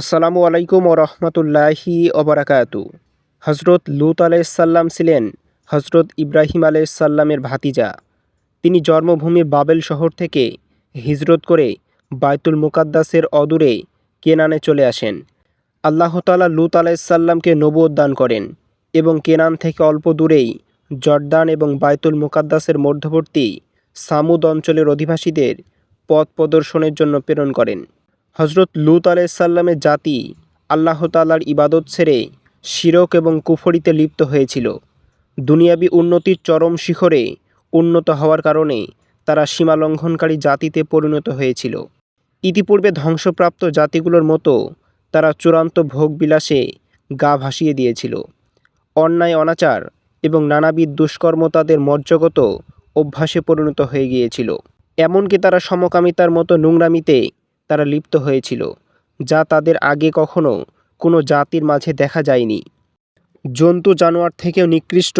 আসসালামু আলাইকুম ও রহমতুল্লাহি ওবরাকাতু হজরত লুত আলাইসাল্লাম ছিলেন হজরত ইব্রাহিম আলাইসাল্লামের ভাতিজা। তিনি জন্মভূমি বাবেল শহর থেকে হিজরত করে বায়তুল মুকাদ্দাসের অদূরে কেনানে চলে আসেন। আল্লাহ তালা লুত আলাইসাল্লামকে নবুয়ত দান করেন এবং কেনান থেকে অল্প দূরেই জর্দান এবং বায়তুল মুকাদ্দাসের মধ্যবর্তী সামুদ অঞ্চলের অধিবাসীদের পথ প্রদর্শনের জন্য প্রেরণ করেন। হজরত লুত আলাইসাল্লামের জাতি আল্লাহ তালার ইবাদত ছেড়ে শিরক এবং কুফরিতে লিপ্ত হয়েছিল। দুনিয়াবি উন্নতির চরম শিখরে উন্নত হওয়ার কারণে তারা সীমালঙ্ঘনকারী জাতিতে পরিণত হয়েছিল। ইতিপূর্বে ধ্বংসপ্রাপ্ত জাতিগুলোর মতো তারা চূড়ান্ত ভোগবিলাসে গা ভাসিয়ে দিয়েছিল। অন্যায়, অনাচার এবং নানাবিধ দুষ্কর্ম তাদের মজ্জগত অভ্যাসে পরিণত হয়ে গিয়েছিল। এমনকি তারা সমকামিতার মতো নোংরামিতে তারা লিপ্ত হয়েছিল, যা তাদের আগে কখনো কোনো জাতির মাঝে দেখা যায়নি। জন্তু জানোয়ার থেকেও নিকৃষ্ট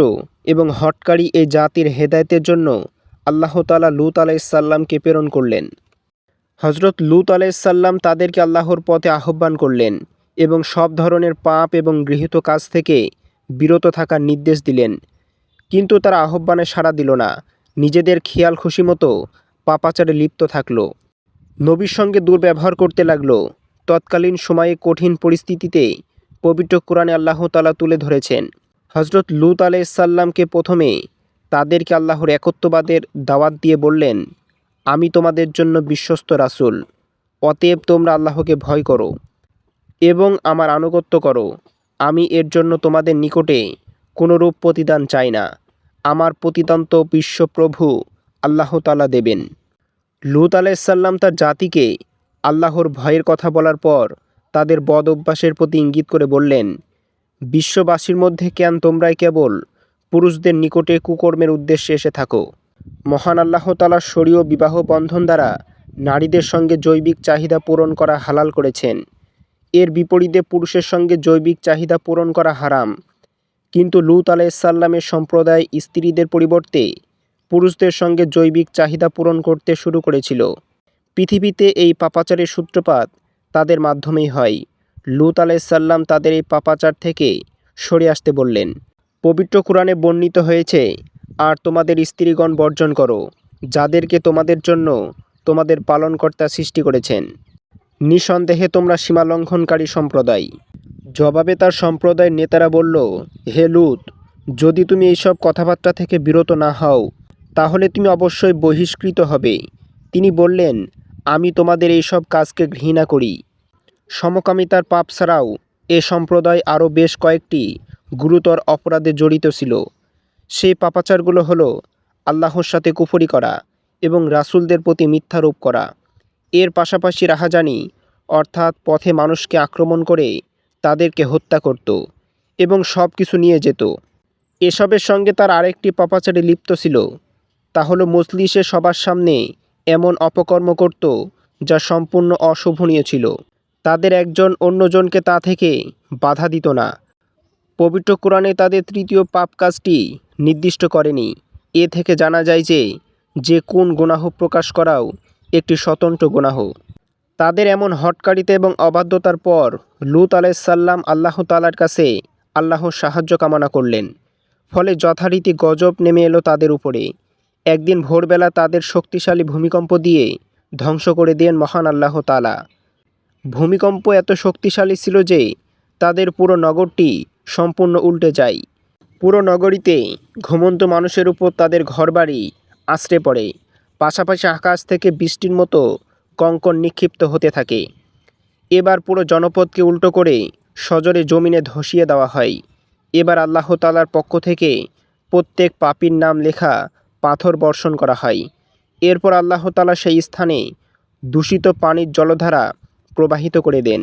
এবং হটকারী এই জাতির হেদায়েতের জন্য আল্লাহ তালা লুত আলাইসাল্লামকে প্রেরণ করলেন। হজরত লুত আলাইসাল্লাম তাদেরকে আল্লাহর পথে আহ্বান করলেন এবং সব ধরনের পাপ এবং গৃহীত কাজ থেকে বিরত থাকার নির্দেশ দিলেন। কিন্তু তারা আহ্বানে সাড়া দিল না, নিজেদের খেয়াল খুশি মতো পাপাচারে লিপ্ত থাকল। নবীর সঙ্গে দুর্ব্যবহার করতে লাগল। তৎকালীন সময়ে কঠিন পরিস্থিতিতে পবিত্র কোরআনে আল্লাহ তালা তুলে ধরেছেন। হজরত লুত আলাইসাল্লামকে প্রথমে তাদেরকে আল্লাহর একত্ববাদের দাওয়াত দিয়ে বললেন, আমি তোমাদের জন্য বিশ্বস্ত রাসূল। অতএব তোমরা আল্লাহকে ভয় করো এবং আমার আনুগত্য করো। আমি এর জন্য তোমাদের নিকটে কোনোরূপ প্রতিদান চাই না। আমার প্রতিদান্ত বিশ্বপ্রভু আল্লাহ তালা দেবেন। লুত আলাইসাল্লাম তার জাতিকে আল্লাহর ভয়ের কথা বলার পর তাদের বদ অভ্যাসের প্রতি ইঙ্গিত করে বললেন, বিশ্ববাসীর মধ্যে কেন তোমরাই কেবল পুরুষদের নিকটে কুকর্মের উদ্দেশ্যে এসে থাকো? মহান আল্লাহ তালার শরীয় বিবাহ বন্ধন দ্বারা নারীদের সঙ্গে জৈবিক চাহিদা পূরণ করা হালাল করেছেন। এর বিপরীতে পুরুষের সঙ্গে জৈবিক চাহিদা পূরণ করা হারাম। কিন্তু লুত আলাইসাল্লামের সম্প্রদায় স্ত্রীদের পরিবর্তে পুরুষদের সঙ্গে জৈবিক চাহিদা পূরণ করতে শুরু করেছিল। পৃথিবীতে এই পাপাচারের সূত্রপাত তাদের মাধ্যমেই হয়। লুত আলাইসাল্লাম তাদের এই পাপাচার থেকে সরে আসতে বললেন, পবিত্র কোরআনে বর্ণিত হয়েছে, আর তোমাদের স্ত্রীগণ বর্জন করো, যাদেরকে তোমাদের জন্য তোমাদের পালনকর্তা সৃষ্টি করেছেন। নিঃসন্দেহে তোমরা সীমালঙ্ঘনকারী সম্প্রদায়। জবাবে তার সম্প্রদায়ের নেতারা বলল, হে লুত, যদি তুমি এইসব কথাবার্তা থেকে বিরত না হও তাহলে তুমি অবশ্যই বহিষ্কৃত হবে। তিনি বললেন, আমি তোমাদের এইসব কাজকে ঘৃণা করি। সমকামিতার পাপ ছাড়াও এ সম্প্রদায় আরও বেশ কয়েকটি গুরুতর অপরাধে জড়িত ছিল। সেই পাপাচারগুলো হলো আল্লাহর সাথে কুফরি করা এবং রাসুলদের প্রতি মিথ্যারোপ করা। এর পাশাপাশি রাহাজানি, অর্থাৎ পথে মানুষকে আক্রমণ করে তাদেরকে হত্যা করত এবং সব কিছু নিয়ে যেত। এসবের সঙ্গে তার আরেকটি পাপাচারে লিপ্ত ছিল। তা হলো মজলিসে সবার সামনে এমন অপকর্ম করত, যা সম্পূর্ণ অশোভনীয় ছিল। তাদের একজন অন্যজনকে তা থেকে বাধা দিত না। পবিত্র কোরআনে তাদের তৃতীয় পাপ কাজটি নির্দিষ্ট করেনি। এ থেকে জানা যায় যে যে কোন গুনাহ প্রকাশ করাও একটি স্বতন্ত্র গুনাহ। তাদের এমন হটকারিতা এবং অবাধ্যতার পর লুত আলাইসাল্লাম আল্লাহ তালার কাছে আল্লাহর সাহায্য কামনা করলেন। ফলে যথারীতি গজব নেমে এলো তাদের উপরে। একদিন ভোরবেলা তাদের শক্তিশালী ভূমিকম্প দিয়ে ধ্বংস করে দেন মহান আল্লাহ তালা ভূমিকম্প এত শক্তিশালী ছিল যে তাদের পুরো নগরটি সম্পূর্ণ উল্টে যায়। পুরো নগরীতে ঘুমন্ত মানুষের উপর তাদের ঘরবাড়ি আশ্রে পড়ে। পাশাপাশি আকাশ থেকে বৃষ্টির মতো কঙ্কন নিক্ষিপ্ত হতে থাকে। এবার পুরো জনপদকে উল্টো করে সজরে জমিনে ধসিয়ে দেওয়া হয়। এবার আল্লাহ তালার পক্ষ থেকে প্রত্যেক পাপীর নাম লেখা পাথর বর্ষণ করা হয়। এরপর আল্লাহতালা সেই স্থানে দূষিত পানির জলধারা প্রবাহিত করে দেন।